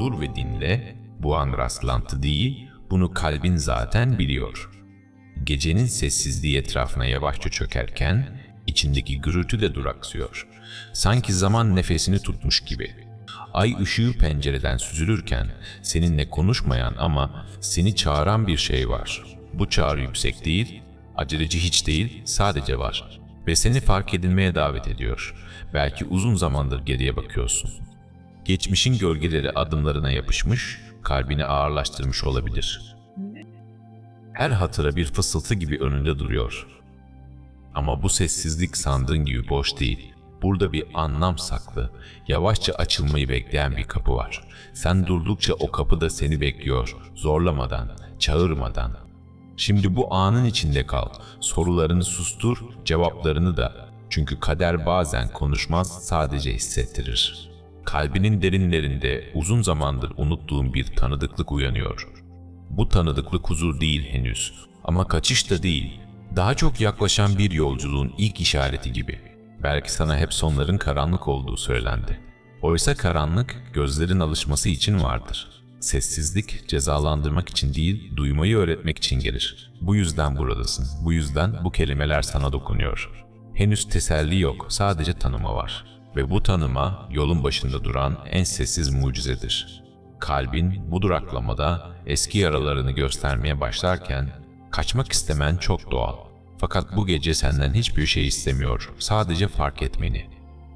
Dur ve dinle, bu an rastlantı değil, bunu kalbin zaten biliyor. Gecenin sessizliği etrafına yavaşça çökerken, içindeki gürültü de duraksıyor. Sanki zaman nefesini tutmuş gibi. Ay ışığı pencereden süzülürken, seninle konuşmayan ama seni çağıran bir şey var. Bu çağrı yüksek değil, aceleci hiç değil, sadece var. Ve seni fark edilmeye davet ediyor. Belki uzun zamandır geriye bakıyorsun. Geçmişin gölgeleri adımlarına yapışmış, kalbini ağırlaştırmış olabilir. Her hatıra bir fısıltı gibi önünde duruyor. Ama bu sessizlik sandığın gibi boş değil. Burada bir anlam saklı, yavaşça açılmayı bekleyen bir kapı var. Sen durdukça o kapı da seni bekliyor, zorlamadan, çağırmadan. Şimdi bu anın içinde kal, sorularını sustur, cevaplarını da. Çünkü kader bazen konuşmaz, sadece hissettirir. Kalbinin derinlerinde uzun zamandır unuttuğun bir tanıdıklık uyanıyor. Bu tanıdıklık huzur değil henüz ama kaçış da değil. Daha çok yaklaşan bir yolculuğun ilk işareti gibi. Belki sana hep sonların karanlık olduğu söylendi. Oysa karanlık gözlerin alışması için vardır. Sessizlik cezalandırmak için değil, duymayı öğretmek için gelir. Bu yüzden buradasın. Bu yüzden bu kelimeler sana dokunuyor. Henüz teselli yok, sadece tanıma var. Ve bu tanıma yolun başında duran en sessiz mucizedir. Kalbin bu duraklamada eski yaralarını göstermeye başlarken kaçmak istemen çok doğal. Fakat bu gece senden hiçbir şey istemiyor, sadece fark etmeni.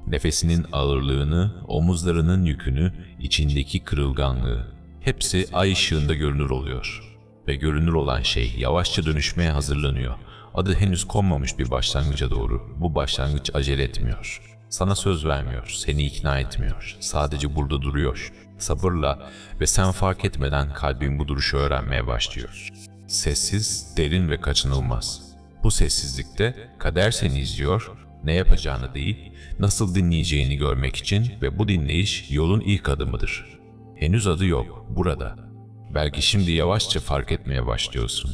Nefesinin ağırlığını, omuzlarının yükünü, içindeki kırılganlığı. Hepsi ay ışığında görünür oluyor. Ve görünür olan şey yavaşça dönüşmeye hazırlanıyor. Adı henüz konmamış bir başlangıca doğru. Bu başlangıç acele etmiyor. Sana söz vermiyor, seni ikna etmiyor. Sadece burada duruyor. Sabırla ve sen fark etmeden kalbin bu duruşu öğrenmeye başlıyor. Sessiz, derin ve kaçınılmaz. Bu sessizlikte kader seni izliyor, ne yapacağını değil, nasıl dinleyeceğini görmek için ve bu dinleyiş yolun ilk adımıdır. Henüz adı yok, burada. Belki şimdi yavaşça fark etmeye başlıyorsun.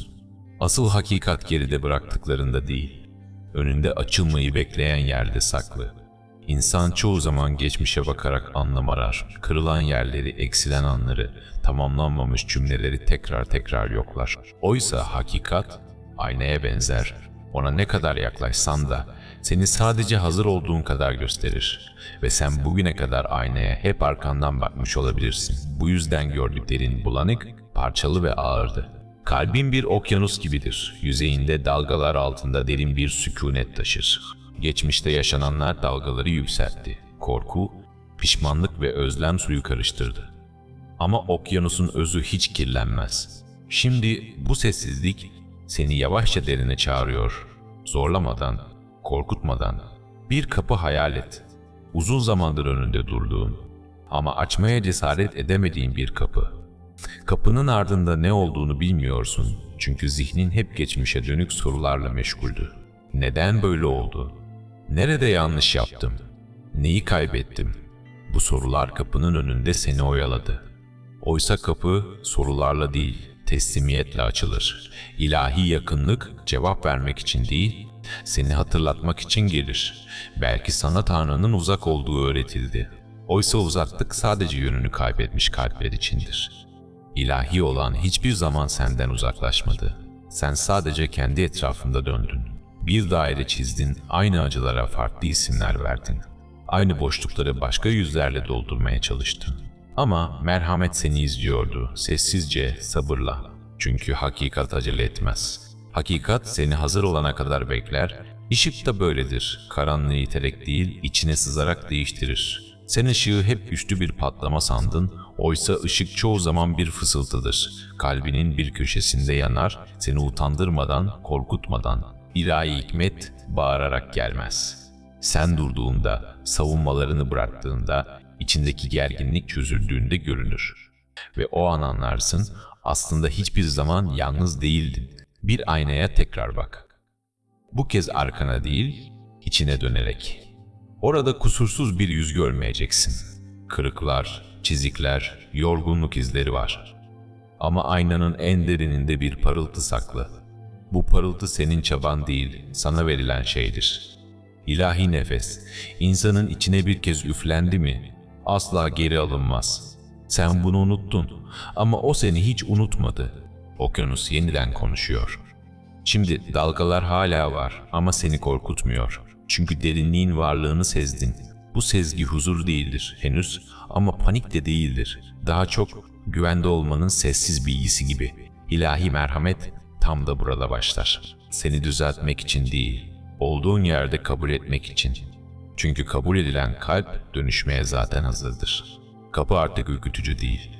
Asıl hakikat geride bıraktıklarında değil, önünde açılmayı bekleyen yerde saklı. İnsan çoğu zaman geçmişe bakarak anlam arar. Kırılan yerleri, eksilen anları, tamamlanmamış cümleleri tekrar tekrar yoklar. Oysa hakikat aynaya benzer. Ona ne kadar yaklaşsan da seni sadece hazır olduğun kadar gösterir. Ve sen bugüne kadar aynaya hep arkandan bakmış olabilirsin. Bu yüzden gördüklerin bulanık, parçalı ve ağırdı. Kalbin bir okyanus gibidir. Yüzeyinde dalgalar altında derin bir sükunet taşır. Geçmişte yaşananlar dalgaları yükseltti. Korku, pişmanlık ve özlem suyu karıştırdı. Ama okyanusun özü hiç kirlenmez. Şimdi bu sessizlik seni yavaşça derine çağırıyor. Zorlamadan, korkutmadan bir kapı hayal et. Uzun zamandır önünde durduğun ama açmaya cesaret edemediğin bir kapı. Kapının ardında ne olduğunu bilmiyorsun çünkü zihnin hep geçmişe dönük sorularla meşguldü. Neden böyle oldu? Nerede yanlış yaptım? Neyi kaybettim? Bu sorular kapının önünde seni oyaladı. Oysa kapı sorularla değil, teslimiyetle açılır. İlahi yakınlık cevap vermek için değil, seni hatırlatmak için gelir. Belki sana Tanrı'nın uzak olduğu öğretildi. Oysa uzaklık sadece yönünü kaybetmiş kalpler içindir. İlahi olan hiçbir zaman senden uzaklaşmadı. Sen sadece kendi etrafında döndün. Bir daire çizdin, aynı acılara farklı isimler verdin. Aynı boşlukları başka yüzlerle doldurmaya çalıştın. Ama merhamet seni izliyordu, sessizce, sabırla. Çünkü hakikat acele etmez. Hakikat seni hazır olana kadar bekler. Işık da böyledir. Karanlığı iterek değil, içine sızarak değiştirir. Sen ışığı hep güçlü bir patlama sandın, oysa ışık çoğu zaman bir fısıltıdır. Kalbinin bir köşesinde yanar, seni utandırmadan, korkutmadan. İlahi hikmet bağırarak gelmez. Sen durduğunda, savunmalarını bıraktığında, içindeki gerginlik çözüldüğünde görünür. Ve o an anlarsın, aslında hiçbir zaman yalnız değildin. Bir aynaya tekrar bak. Bu kez arkana değil, içine dönerek. Orada kusursuz bir yüz görmeyeceksin. Kırıklar, çizikler, yorgunluk izleri var. Ama aynanın en derininde bir parıltı saklı. Bu parıltı senin çaban değil, sana verilen şeydir. İlahi nefes, insanın içine bir kez üflendi mi, asla geri alınmaz. Sen bunu unuttun ama o seni hiç unutmadı. Okyanus yeniden konuşuyor. Şimdi dalgalar hala var ama seni korkutmuyor. Çünkü derinliğin varlığını sezdin. Bu sezgi huzur değildir henüz ama panik de değildir. Daha çok güvende olmanın sessiz bilgisi gibi. İlahi merhamet tam da burada başlar. Seni düzeltmek için değil, olduğun yerde kabul etmek için. Çünkü kabul edilen kalp dönüşmeye zaten hazırdır. Kapı artık ürkütücü değil.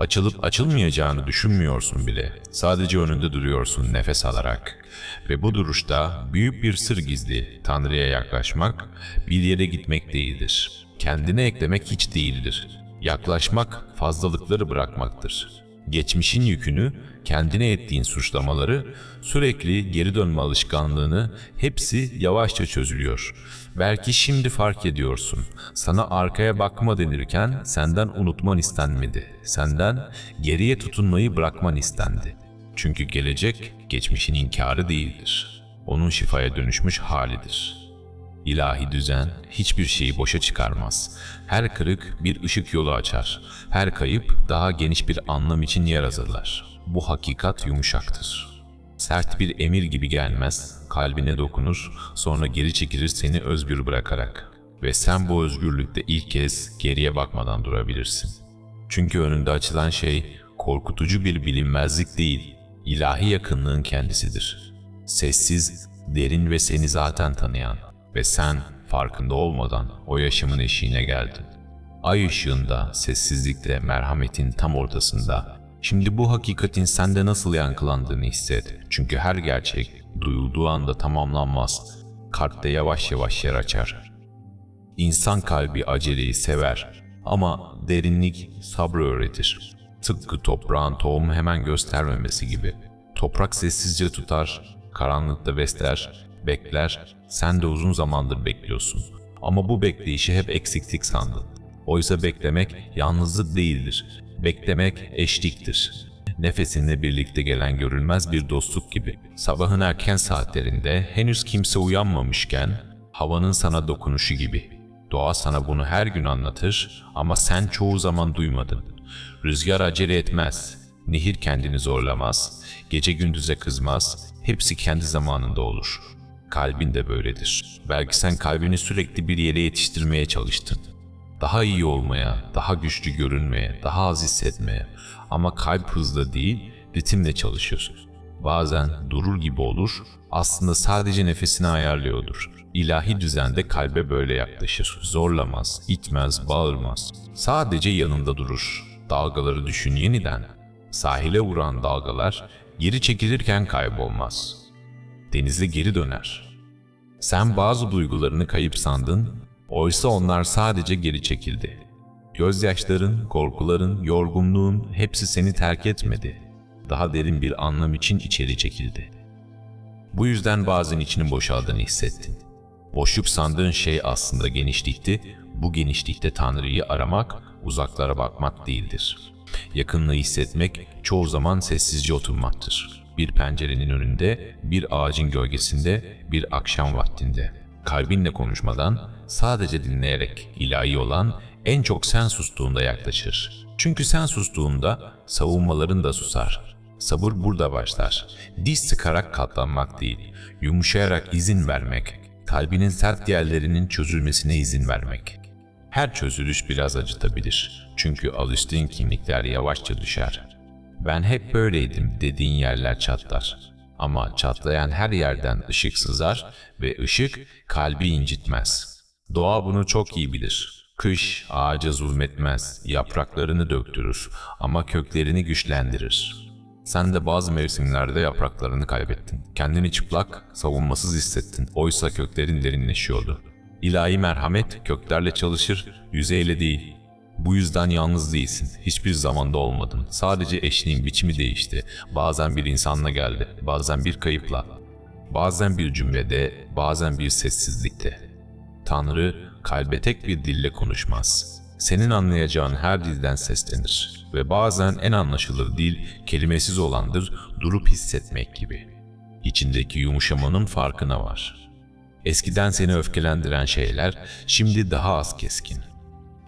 Açılıp açılmayacağını düşünmüyorsun bile. Sadece önünde duruyorsun nefes alarak. Ve bu duruşta büyük bir sır gizli. Tanrı'ya yaklaşmak bir yere gitmek değildir. Kendine eklemek hiç değildir. Yaklaşmak fazlalıkları bırakmaktır. Geçmişin yükünü, kendine ettiğin suçlamaları, sürekli geri dönme alışkanlığını hepsi yavaşça çözülüyor. Belki şimdi fark ediyorsun. Sana arkaya bakma denirken senden unutman istenmedi. Senden geriye tutunmayı bırakman istendi. Çünkü gelecek geçmişin inkarı değildir. Onun şifaya dönüşmüş halidir. İlahi düzen hiçbir şeyi boşa çıkarmaz. Her kırık bir ışık yolu açar. Her kayıp daha geniş bir anlam için yer hazırlar. Bu hakikat yumuşaktır. Sert bir emir gibi gelmez, kalbine dokunur, sonra geri çekilir seni özgür bırakarak. Ve sen bu özgürlükte ilk kez geriye bakmadan durabilirsin. Çünkü önünde açılan şey korkutucu bir bilinmezlik değil, ilahi yakınlığın kendisidir. Sessiz, derin ve seni zaten tanıyan ve sen farkında olmadan o yaşamın eşiğine geldin. Ay ışığında, sessizlikte, merhametin tam ortasında. Şimdi bu hakikatin sende nasıl yankılandığını hisset. Çünkü her gerçek duyulduğu anda tamamlanmaz. Kalpte yavaş yavaş yer açar. İnsan kalbi aceleyi sever ama derinlik sabrı öğretir. Tıpkı toprağın tohum hemen göstermemesi gibi. Toprak sessizce tutar, karanlıkta besler, bekler, sen de uzun zamandır bekliyorsun. Ama bu bekleyişi hep eksiklik sandın. Oysa beklemek yalnızlık değildir. Beklemek eşliktir. Nefesinle birlikte gelen görülmez bir dostluk gibi. Sabahın erken saatlerinde henüz kimse uyanmamışken havanın sana dokunuşu gibi. Doğa sana bunu her gün anlatır ama sen çoğu zaman duymadın. Rüzgar acele etmez. Nehir kendini zorlamaz. Gece gündüze kızmaz. Hepsi kendi zamanında olur. Kalbin de böyledir. Belki sen kalbini sürekli bir yere yetiştirmeye çalıştın. Daha iyi olmaya, daha güçlü görünmeye, daha az hissetmeye. Ama kalp hızla değil, ritimle çalışıyorsun. Bazen durur gibi olur, aslında sadece nefesini ayarlıyordur. İlahi düzende kalbe böyle yaklaşır. Zorlamaz, itmez, bağırmaz. Sadece yanında durur. Dalgaları düşün yeniden. Sahile vuran dalgalar geri çekilirken kaybolmaz. Denize geri döner. Sen bazı duygularını kayıp sandın, oysa onlar sadece geri çekildi. Gözyaşların, korkuların, yorgunluğun hepsi seni terk etmedi. Daha derin bir anlam için içeri çekildi. Bu yüzden bazen içinin boşaldığını hissettin. Boşluk sandığın şey aslında genişlikti. Bu genişlikte Tanrı'yı aramak, uzaklara bakmak değildir. Yakınlığı hissetmek çoğu zaman sessizce oturmaktır. Bir pencerenin önünde, bir ağacın gölgesinde, bir akşam vaktinde. Kalbinle konuşmadan, sadece dinleyerek ilahi olan en çok sen sustuğunda yaklaşır. Çünkü sen sustuğunda savunmaların da susar. Sabır burada başlar. Diz sıkarak katlanmak değil, yumuşayarak izin vermek, kalbinin sert yerlerinin çözülmesine izin vermek. Her çözülüş biraz acıtabilir. Çünkü alıştığın kimlikler yavaşça düşer. Ben hep böyleydim dediğin yerler çatlar. Ama çatlayan her yerden ışık sızar ve ışık kalbi incitmez. Doğa bunu çok iyi bilir. Kış ağaca zulmetmez, yapraklarını döktürür ama köklerini güçlendirir. Sen de bazı mevsimlerde yapraklarını kaybettin. Kendini çıplak, savunmasız hissettin. Oysa köklerin derinleşiyordu. İlahi merhamet köklerle çalışır, yüzeyle değil. Bu yüzden yalnız değilsin. Hiçbir zamanda olmadın. Sadece eşliğin biçimi değişti. Bazen bir insanla geldi, bazen bir kayıpla. Bazen bir cümlede, bazen bir sessizlikte. Tanrı kalbe tek bir dille konuşmaz. Senin anlayacağın her dilden seslenir ve bazen en anlaşılır dil kelimesiz olandır, durup hissetmek gibi. İçindeki yumuşamanın farkına var. Eskiden seni öfkelendiren şeyler şimdi daha az keskin.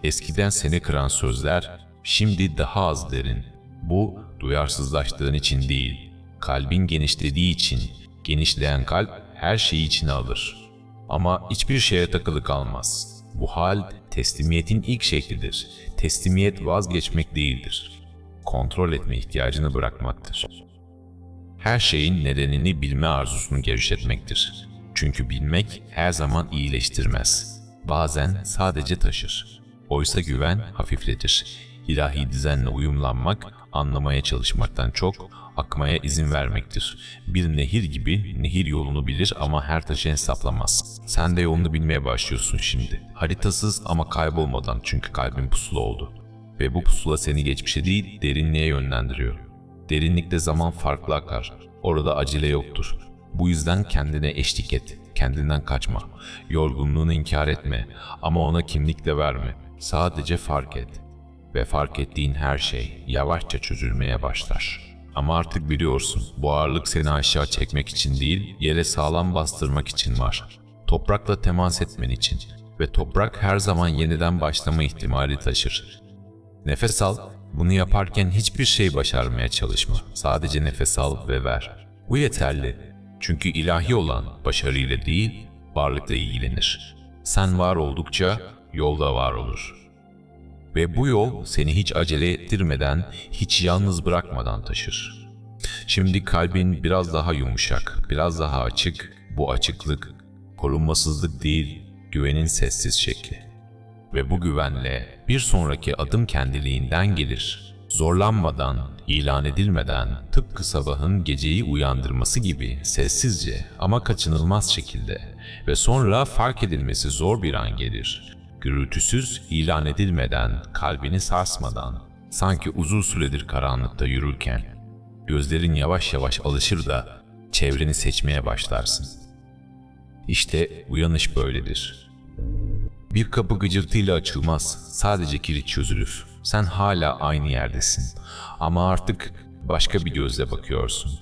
Eskiden seni kıran sözler Şimdi daha az derin. Bu duyarsızlaştığın için değil. Kalbin genişlediği için. Genişleyen kalp her şeyi içine alır. Ama hiçbir şeye takılı kalmaz. Bu hal teslimiyetin ilk şeklidir. Teslimiyet vazgeçmek değildir. Kontrol etme ihtiyacını bırakmaktır. Her şeyin nedenini bilme arzusunu gevşetmektir. Çünkü bilmek her zaman iyileştirmez. Bazen sadece taşır. Oysa güven hafifletir. İlahi düzenle uyumlanmak, anlamaya çalışmaktan çok akmaya izin vermektir. Bir nehir gibi nehir yolunu bilir ama her taşı hesaplamaz. Sen de yolunu bilmeye başlıyorsun şimdi. Haritasız ama kaybolmadan çünkü kalbin pusula oldu. Ve bu pusula seni geçmişe değil derinliğe yönlendiriyor. Derinlikte zaman farklı akar. Orada acele yoktur. Bu yüzden kendine eşlik et. Kendinden kaçma. Yorgunluğunu inkar etme ama ona kimlik de verme. Sadece fark et. Ve fark ettiğin her şey yavaşça çözülmeye başlar. Ama artık biliyorsun bu ağırlık seni aşağı çekmek için değil, yere sağlam bastırmak için var. Toprakla temas etmen için. Ve toprak her zaman yeniden başlama ihtimali taşır. Nefes al. Bunu yaparken hiçbir şey başarmaya çalışma. Sadece nefes al ve ver. Bu yeterli. Çünkü ilahi olan başarıyla değil, varlıkla ilgilenir. Sen var oldukça yolda var olur. Ve bu yol seni hiç acele ettirmeden, hiç yalnız bırakmadan taşır. Şimdi kalbin biraz daha yumuşak, biraz daha açık. Bu açıklık, korunmasızlık değil, güvenin sessiz şekli. Ve bu güvenle bir sonraki adım kendiliğinden gelir. Zorlanmadan, ilan edilmeden, tıpkı sabahın geceyi uyandırması gibi sessizce ama kaçınılmaz şekilde ve sonra fark edilmesi zor bir an gelir. Gürültüsüz ilan edilmeden, kalbini sarsmadan, sanki uzun süredir karanlıkta yürürken, gözlerin yavaş yavaş alışır da çevreni seçmeye başlarsın. İşte uyanış böyledir. Bir kapı gıcırtıyla açılmaz, sadece kilit çözülür. Sen hala aynı yerdesin ama artık başka bir gözle bakıyorsun.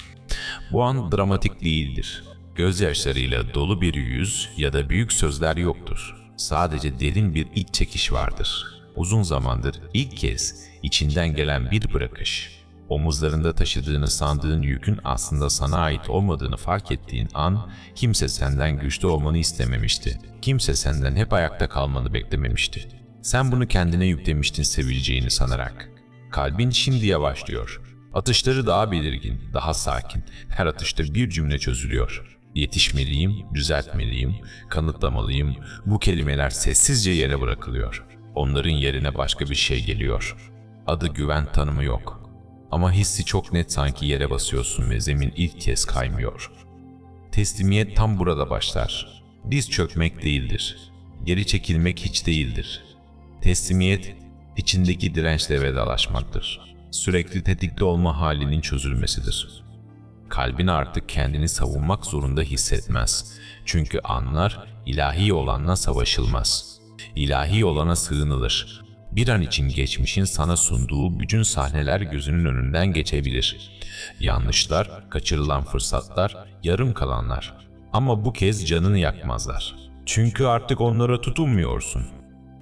Bu an dramatik değildir. Gözyaşlarıyla dolu bir yüz ya da büyük sözler yoktur. Sadece derin bir iç çekiş vardır. Uzun zamandır ilk kez içinden gelen bir bırakış. Omuzlarında taşıdığını sandığın yükün aslında sana ait olmadığını fark ettiğin an kimse senden güçlü olmanı istememişti. Kimse senden hep ayakta kalmanı beklememişti. Sen bunu kendine yüklemiştin sevileceğini sanarak. Kalbin şimdi yavaşlıyor. Atışları daha belirgin, daha sakin. Her atışta bir cümle çözülüyor. Yetişmeliyim, düzeltmeliyim, kanıtlamalıyım. Bu kelimeler sessizce yere bırakılıyor. Onların yerine başka bir şey geliyor. Adı güven tanımı yok. Ama hissi çok net sanki yere basıyorsun ve zemin ilk kez kaymıyor. Teslimiyet tam burada başlar. Diz çökmek değildir. Geri çekilmek hiç değildir. Teslimiyet, içindeki dirençle vedalaşmaktır. Sürekli tetikte olma halinin çözülmesidir. Kalbin artık kendini savunmak zorunda hissetmez. Çünkü anlar, ilahi olanla savaşılmaz. İlahi olana sığınılır. Bir an için geçmişin sana sunduğu bütün sahneler gözünün önünden geçebilir. Yanlışlar, kaçırılan fırsatlar, yarım kalanlar. Ama bu kez canını yakmazlar. Çünkü artık onlara tutunmuyorsun.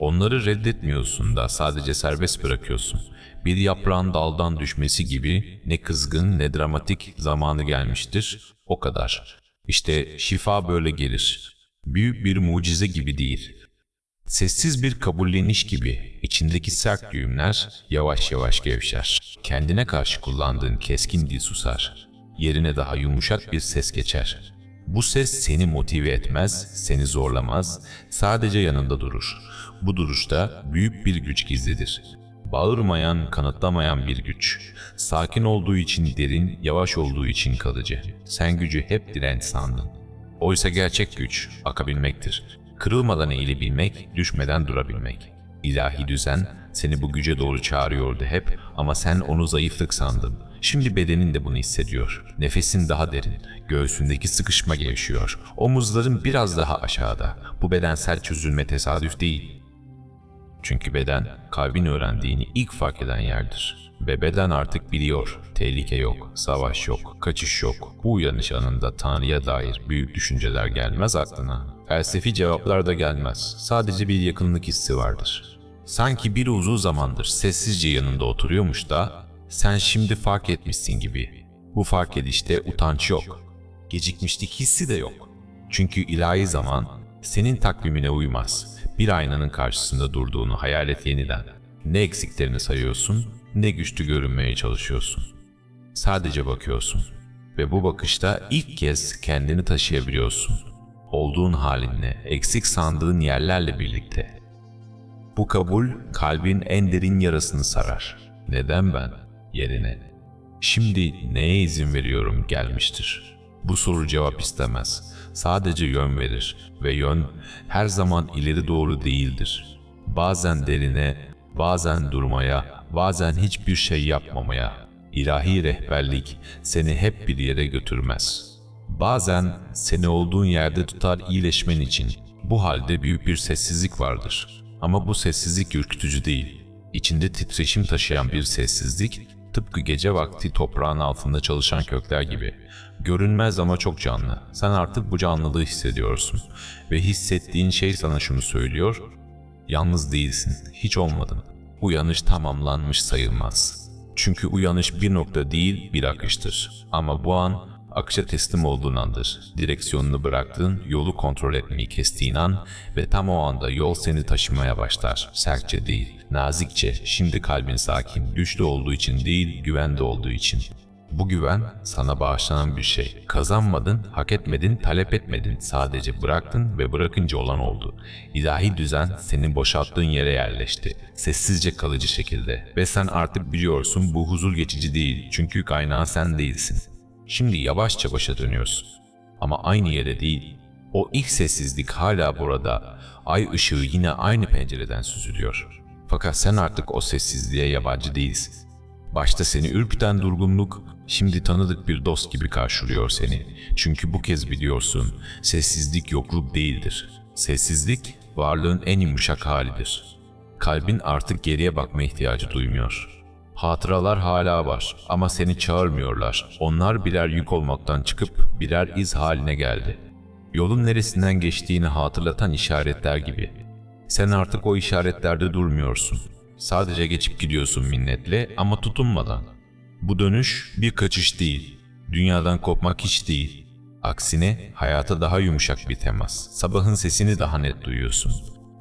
Onları reddetmiyorsun da sadece serbest bırakıyorsun. Bir yaprağın daldan düşmesi gibi ne kızgın ne dramatik zamanı gelmiştir. O kadar. İşte şifa böyle gelir. Büyük bir mucize gibi değil. Sessiz bir kabulleniş gibi içindeki sert düğümler yavaş yavaş gevşer. Kendine karşı kullandığın keskin dil susar. Yerine daha yumuşak bir ses geçer. Bu ses seni motive etmez, seni zorlamaz, sadece yanında durur. Bu duruşta büyük bir güç gizlidir. Bağırmayan, kanıtlamayan bir güç. Sakin olduğu için derin, yavaş olduğu için kalıcı. Sen gücü hep direnç sandın. Oysa gerçek güç akabilmektir. Kırılmadan eğilebilmek, düşmeden durabilmek. İlahi düzen seni bu güce doğru çağırıyordu hep ama sen onu zayıflık sandın. Şimdi bedenin de bunu hissediyor. Nefesin daha derin, göğsündeki sıkışma gevşiyor. Omuzların biraz daha aşağıda. Bu bedensel çözülme tesadüf değil. Çünkü beden kalbin öğrendiğini ilk fark eden yerdir. Ve beden artık biliyor. Tehlike yok, savaş yok, kaçış yok. Bu uyanış anında Tanrı'ya dair büyük düşünceler gelmez aklına. Felsefi cevaplar da gelmez. Sadece bir yakınlık hissi vardır. Sanki bir uzun zamandır sessizce yanında oturuyormuş da sen şimdi fark etmişsin gibi. Bu fark edişte utanç yok. Gecikmişlik hissi de yok. Çünkü ilahi zaman senin takvimine uymaz. Bir aynanın karşısında durduğunu hayal et yeniden. Ne eksiklerini sayıyorsun, ne güçlü görünmeye çalışıyorsun. Sadece bakıyorsun. Ve bu bakışta ilk kez kendini taşıyabiliyorsun. Olduğun halinle, eksik sandığın yerlerle birlikte. Bu kabul kalbin en derin yarasını sarar. Neden ben? Yerine. Şimdi neye izin veriyorum gelmiştir. Bu soru cevap istemez. Sadece yön verir ve yön her zaman ileri doğru değildir. Bazen derine, bazen durmaya, bazen hiçbir şey yapmamaya. İlahi rehberlik seni hep bir yere götürmez. Bazen seni olduğun yerde tutar iyileşmen için. Bu halde büyük bir sessizlik vardır. Ama bu sessizlik ürkütücü değil. İçinde titreşim taşıyan bir sessizlik, tıpkı gece vakti toprağın altında çalışan kökler gibi. Görünmez ama çok canlı. Sen artık bu canlılığı hissediyorsun. Ve hissettiğin şey sana şunu söylüyor. Yalnız değilsin, hiç olmadın. Uyanış tamamlanmış sayılmaz. Çünkü uyanış bir nokta değil, bir akıştır. Ama bu an akışa teslim olduğun andır. Direksiyonunu bıraktığın, yolu kontrol etmeyi kestiğin an ve tam o anda yol seni taşımaya başlar. Sertçe değil, nazikçe, şimdi kalbin sakin, güçlü olduğu için değil, güvende olduğu için. Bu güven sana bağışlanan bir şey. Kazanmadın, hak etmedin, talep etmedin. Sadece bıraktın ve bırakınca olan oldu. İlahi düzen senin boşalttığın yere yerleşti. Sessizce kalıcı şekilde. Ve sen artık biliyorsun bu huzur geçici değil. Çünkü kaynağı sen değilsin. Şimdi yavaşça başa dönüyorsun. Ama aynı yere değil. O ilk sessizlik hala burada. Ay ışığı yine aynı pencereden süzülüyor. Fakat sen artık o sessizliğe yabancı değilsin. Başta seni ürküten durgunluk, şimdi tanıdık bir dost gibi karşılıyor seni. Çünkü bu kez biliyorsun, sessizlik yokluk değildir. Sessizlik, varlığın en yumuşak halidir. Kalbin artık geriye bakma ihtiyacı duymuyor. Hatıralar hala var ama seni çağırmıyorlar. Onlar birer yük olmaktan çıkıp birer iz haline geldi. Yolun neresinden geçtiğini hatırlatan işaretler gibi. Sen artık o işaretlerde durmuyorsun. Sadece geçip gidiyorsun minnetle ama tutunmadan. Bu dönüş bir kaçış değil. Dünyadan kopmak hiç değil. Aksine hayata daha yumuşak bir temas. Sabahın sesini daha net duyuyorsun.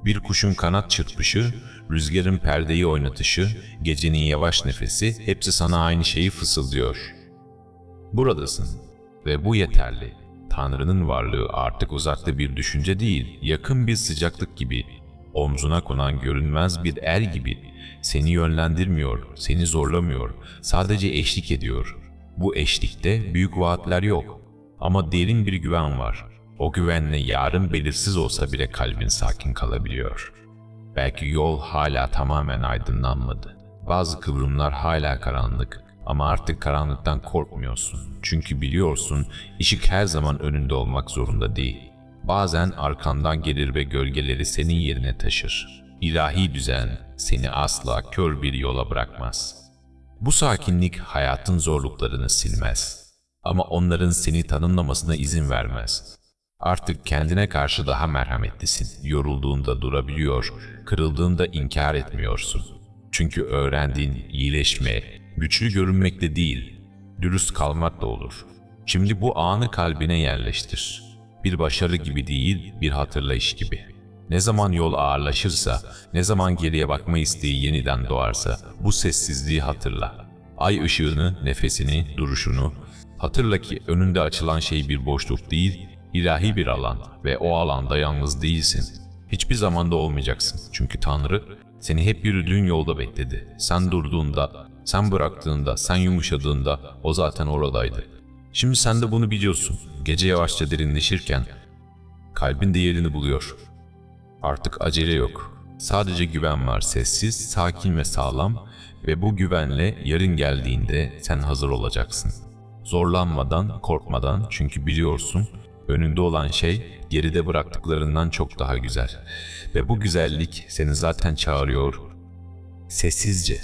Bir kuşun kanat çırpışı, rüzgarın perdeyi oynatışı, gecenin yavaş nefesi hepsi sana aynı şeyi fısıldıyor. Buradasın ve bu yeterli. Tanrı'nın varlığı artık uzakta bir düşünce değil, yakın bir sıcaklık gibi. Omzuna konan görünmez bir el gibi. Seni yönlendirmiyor, seni zorlamıyor, sadece eşlik ediyor. Bu eşlikte büyük vaatler yok ama derin bir güven var. O güvenle yarın belirsiz olsa bile kalbin sakin kalabiliyor. Belki yol hala tamamen aydınlanmadı. Bazı kıvrımlar hala karanlık ama artık karanlıktan korkmuyorsun. Çünkü biliyorsun ışık her zaman önünde olmak zorunda değil. Bazen arkandan gelir ve gölgeleri senin yerine taşır. İlahi düzen seni asla kör bir yola bırakmaz. Bu sakinlik hayatın zorluklarını silmez. Ama onların seni tanımlamasına izin vermez. Artık kendine karşı daha merhametlisin. Yorulduğunda durabiliyor, kırıldığında inkar etmiyorsun. Çünkü öğrendiğin iyileşme, güçlü görünmekle değil, dürüst kalmakla olur. Şimdi bu anı kalbine yerleştir. Bir başarı gibi değil, bir hatırlayış gibi. Ne zaman yol ağırlaşırsa, ne zaman geriye bakma isteği yeniden doğarsa bu sessizliği hatırla. Ay ışığını, nefesini, duruşunu, hatırla ki önünde açılan şey bir boşluk değil, ilahi bir alan ve o alanda yalnız değilsin. Hiçbir zamanda olmayacaksın. Çünkü Tanrı seni hep yürüdüğün yolda bekledi. Sen durduğunda, sen bıraktığında, sen yumuşadığında o zaten oradaydı. Şimdi sen de bunu biliyorsun. Gece yavaşça derinleşirken kalbin de yerini buluyor. Artık acele yok. Sadece güven var, sessiz, sakin ve sağlam ve bu güvenle yarın geldiğinde sen hazır olacaksın. Zorlanmadan, korkmadan çünkü biliyorsun önünde olan şey geride bıraktıklarından çok daha güzel. Ve bu güzellik seni zaten çağırıyor. Sessizce